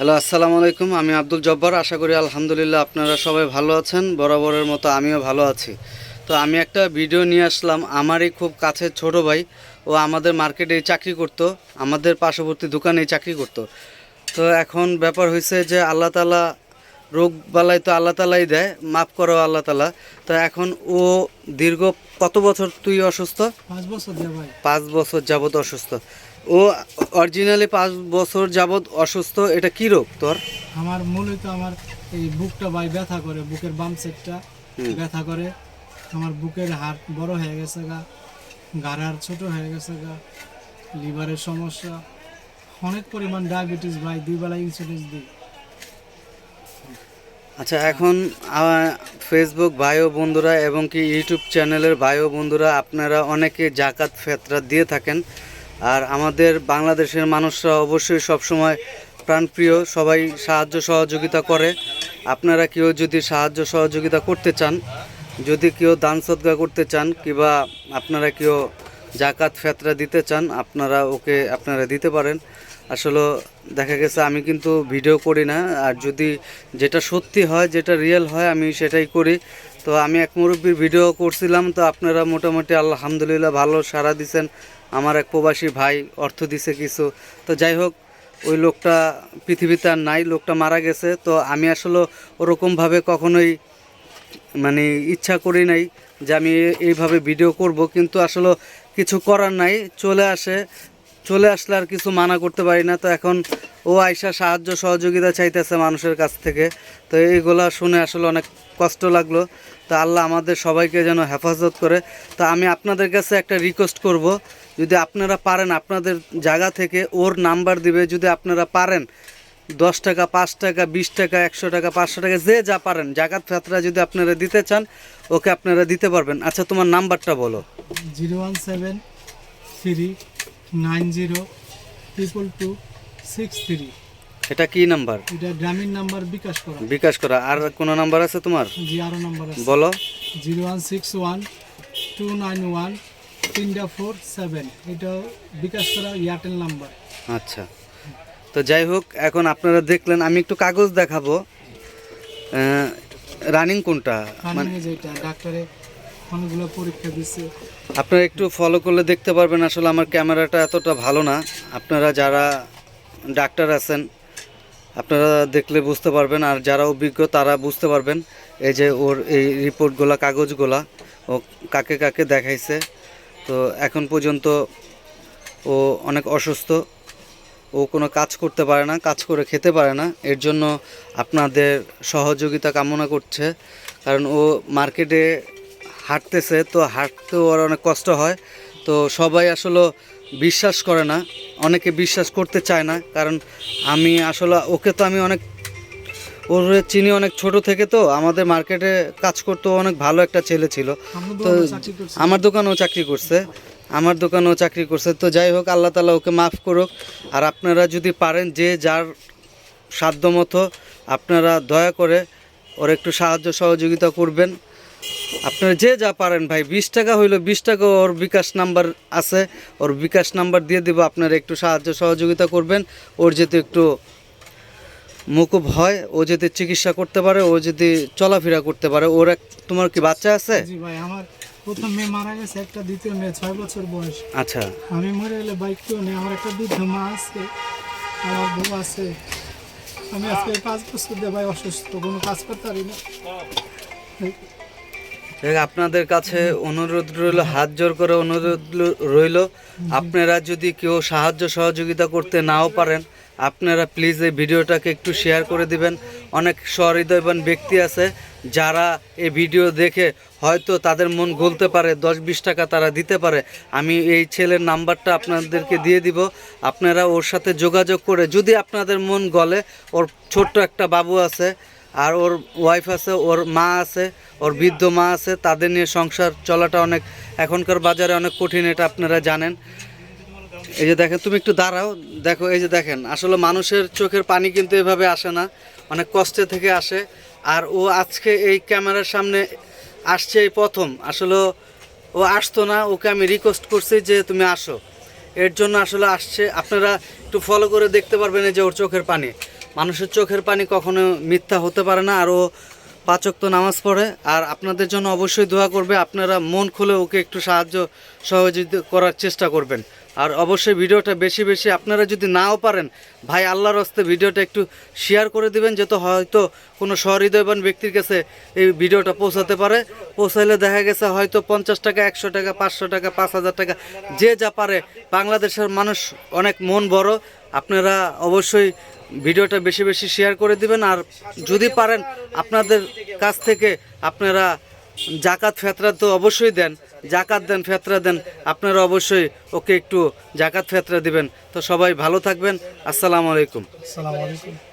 Hello আসসালামু আলাইকুম। আমি আব্দুল জব্বার। আশা করি আলহামদুলিল্লাহ আপনারা সবাই ভালো আছেন। বরাবরের মতো আমিও ভালো আছি। তো আমি একটা ভিডিও নিয়ে আসলাম। আমারই খুব কাছের ছোট ভাই। ও আমাদের মার্কেটে চাকরি করতো। আমাদের পার্শ্ববর্তী দোকানে চাকরি করতো। তো এখন ব্যাপার হয়েছে যে আল্লাহ তালা রোগ বালাই তো আল্লাহ তালাই দেয়। মাফ করো আল্লাহ তালা তো এখন ও দীর্ঘ কত বছর তুই অসুস্থ? পাঁচ বছর পাঁচ বছর যাবত অসুস্থ। ও অরিজিনালি পাঁচ বছর যাবৎ অসুস্থ এটা কি রোগ তোর? আমার মূলত আমার এই বুকটা ভাই ব্যথা করে বুকের বাম সাইডটা হুম। ব্যথা করে। আমার বুকের হাড় বড় হয়ে গেছে গা গাড় হাড় ছোট হয়ে গেছে গা লিভারের সমস্যা অনেক পরিমাণ ডায়াবেটিস ভাই দুই বেলা ইন্স্যুরেন্স দিই। আচ্ছা এখন ফেসবুক ভাই ও বন্ধুরা এবং কি ইউটিউব চ্যানেলের ভাই ও বন্ধুরা আপনারা অনেকে জাকাত ফেতরা দিয়ে থাকেন। আর আমাদের বাংলাদেশের মানুষরা অবশ্যই সবসময় প্রাণপ্রিয়, সবাই সাহায্য সহযোগিতা করে। আপনারা কেউ যদি সাহায্য সহযোগিতা করতে চান, যদি কেউ দান সদগা করতে চান, কিংবা আপনারা কেউ জাকাত, ফেতরা দিতে চান, আপনারা ওকে, আপনারা দিতে পারেন। আসলে দেখা গেছে আমি কিন্তু ভিডিও করি না, আর যদি যেটা সত্যি হয়, যেটা রিয়েল হয়, আমি সেটাই করি। তো আমি এক মুরব্বীর ভিডিও করছিলাম, তো আপনারা মোটামুটি আলহামদুলিল্লাহ ভালো সাড়া দিছেন। আমার এক প্রবাসী ভাই অর্থ দিছে কিছু। তো যাই হোক, ওই লোকটা পৃথিবীতে আর নাই, লোকটা মারা গেছে। তো আমি আসলে ওরকমভাবে কখনোই মানে ইচ্ছা করি নাই যে আমি এইভাবে ভিডিও করব, কিন্তু আসলে কিছু করার নাই, চলে আসে। চলে আসলে আর কিছু মানা করতে পারি না। তো এখন ও আইসা সাহায্য, সহযোগিতা চাইতেছে মানুষের কাছ থেকে। তো এইগুলা শুনে আসলে অনেক কষ্ট লাগল। তো আল্লাহ আমাদের সবাইকে যেন হেফাজত করে। তো আমি আপনাদের কাছে একটা রিকোয়েস্ট করব। যদি আপনারা পারেন আপনাদের জায়গা থেকে ওর নাম্বার দিবে যদি আপনারা পারেন দশ টাকা পাঁচ টাকা বিশ টাকা একশো টাকা পাঁচশো টাকা যে যা পারেন জাকাত ফাতরা যদি আপনারা দিতে চান ওকে আপনারা দিতে পারবেন। আচ্ছা তোমার নাম্বারটা বলো। Zero one seven three nine zero triple two six three. এটা কি নাম্বার? এটা গ্রামীণ নাম্বার বিকাশ করা। বিকাশ করা। আর কোনো নাম্বার আছে তোমার? জি আরও নাম্বার আছে। বলো। Zero one six one two nine one তিনটা ফোর সেভেন এটা বিকাশ করা এয়ারটেল নাম্বার আচ্ছা। তো যাই হোক এখন আপনারা দেখলেন আমি একটু কাগজ দেখাবো। রানিং কোনটা? মানে যেটা ডাক্তারে অনেকগুলো পরীক্ষা দিচ্ছে আপনারা একটু ফলো করলে দেখতে পারবেন আসলে আমার ক্যামেরাটা এতটা ভালো না। আপনারা যারা ডাক্তার আছেন আপনারা দেখলে বুঝতে পারবেন আর যারা অভিজ্ঞ তারা বুঝতে পারবেন। এই যে ওর এই রিপোর্টগুলা কাগজগুলা ও কাকে কাকে দেখাইছে। তো এখন পর্যন্ত ও অনেক অসুস্থ। ও কোনো কাজ করতে পারে না, কাজ করে খেতে পারে না। এর জন্য আপনাদের সহযোগিতা কামনা করছে। কারণ ও মার্কেটে হাঁটতেছে, তো হাঁটতেও ওর অনেক কষ্ট হয়। তো সবাই আসলে বিশ্বাস করে না, অনেকে বিশ্বাস করতে চায় না। কারণ আমি আসলে, ওকে তো আমি অনেক ওর চিনি অনেক ছোট থেকে তো আমাদের মার্কেটে কাজ করতো অনেক ভালো একটা ছেলে ছিল। তো আমার দোকানেও চাকরি করছে। আমার দোকানেও চাকরি করছে। তো যাই হোক আল্লাহ তালা ওকে মাফ করুক। আর আপনারা যদি পারেন যে যার সাধ্য মতো আপনারা দয়া করে ওর একটু সাহায্য সহযোগিতা করবেন। আপনারা যে যা পারেন ভাই বিশ টাকা হইল বিশ টাকা ওর বিকাশ নাম্বার আছে। ওর বিকাশ নাম্বার দিয়ে দিব আপনারা একটু সাহায্য সহযোগিতা করবেন। ওর যাতে একটু মুকুব হয় ও যদি চিকিৎসা করতে পারে ও যদি চলাফেরা করতে পারে ওর এক তোমার কি বাচ্চা আছে? জি ভাই আমার প্রথম মেয়ে মারা গেছে একটা দ্বিতীয় মেয়ে ছয় বছর বয়স। আচ্ছা। আমি মরে গেলে বাইক কেউ নেই আমার একটা বৃদ্ধ মা আছে আমার বউ আছে। আমি আজকে পাঁচ বছর দিয়ে ভাই অসুস্থ কোনো কাজ করতে পারি না। আপনাদের কাছে অনুরোধ রইল হাত জোর করে অনুরোধ রইল আপনারা যদি কেউ সাহায্য সহযোগিতা করতে নাও পারেন আপনারা প্লিজ এই ভিডিওটাকে একটু শেয়ার করে দিবেন। অনেক সহৃদয়বান ব্যক্তি আছে, যারা এই ভিডিও দেখে হয়তো তাদের মন গলতে পারে, দশ বিশ টাকা তারা দিতে পারে। আমি এই ছেলের নাম্বারটা আপনাদেরকে দিয়ে দিব। আপনারা ওর সাথে যোগাযোগ করে, যদি আপনাদের মন গলে, ওর ছোট্ট একটা বাবু আছে, আর ওর ওয়াইফ আছে, ওর মা আছে, ওর বৃদ্ধ মা আছে, তাদের নিয়ে সংসার চলাটা অনেক, এখনকার বাজারে অনেক কঠিন, এটা আপনারা জানেন। এই যে দেখেন, তুমি একটু দাঁড়াও, দেখো, এই যে দেখেন, আসলে মানুষের চোখের পানি কিন্তু এভাবে আসে না, অনেক কষ্টে থেকে আসে। আর ও আজকে এই ক্যামেরার সামনে আসছে এই প্রথম, আসলে ও আসতো না, ওকে আমি রিকোয়েস্ট করছি যে তুমি আসো। এর জন্য আসলে আসছে, আপনারা একটু ফলো করে দেখতে পারবেন এই যে ওর চোখের পানি। মানুষের চোখের পানি কখনো মিথ্যা হতে পারে না, আর ও পাচক তো নামাজ পড়ে। আর আপনাদের জন্য অবশ্যই দোয়া করবে, আপনারা মন খুলে ওকে একটু সাহায্য সহযোগিতা করার চেষ্টা করবেন। আর অবশ্যই ভিডিওটা বেশি বেশি আপনারা যদি নাও পারেন, ভাই আল্লাহর হস্তে ভিডিওটা একটু শেয়ার করে দিবেন যেহেতু হয়তো কোনো সহৃদয়বান ব্যক্তির কাছে এই ভিডিওটা পৌঁছাতে পারে। পৌঁছাইলে দেখা গেছে হয়তো পঞ্চাশ টাকা, একশো টাকা, পাঁচশো টাকা, পাঁচ হাজার টাকা, যে যা পারে। বাংলাদেশের মানুষ অনেক মন বড়। আপনারা অবশ্যই ভিডিওটা বেশি বেশি শেয়ার করে দিবেন। আর যদি পারেন, আপনাদের কাছ থেকে আপনারা জাকাত ফেতরা তো অবশ্যই দেন। জাকাত দেন, ফেতরা দেন, আপনারা অবশ্যই ওকে একটু জাকাত ফেতরা দিবেন। তো সবাই ভালো থাকবেন। আসসালামু আলাইকুম। আসসালামু আলাইকুম।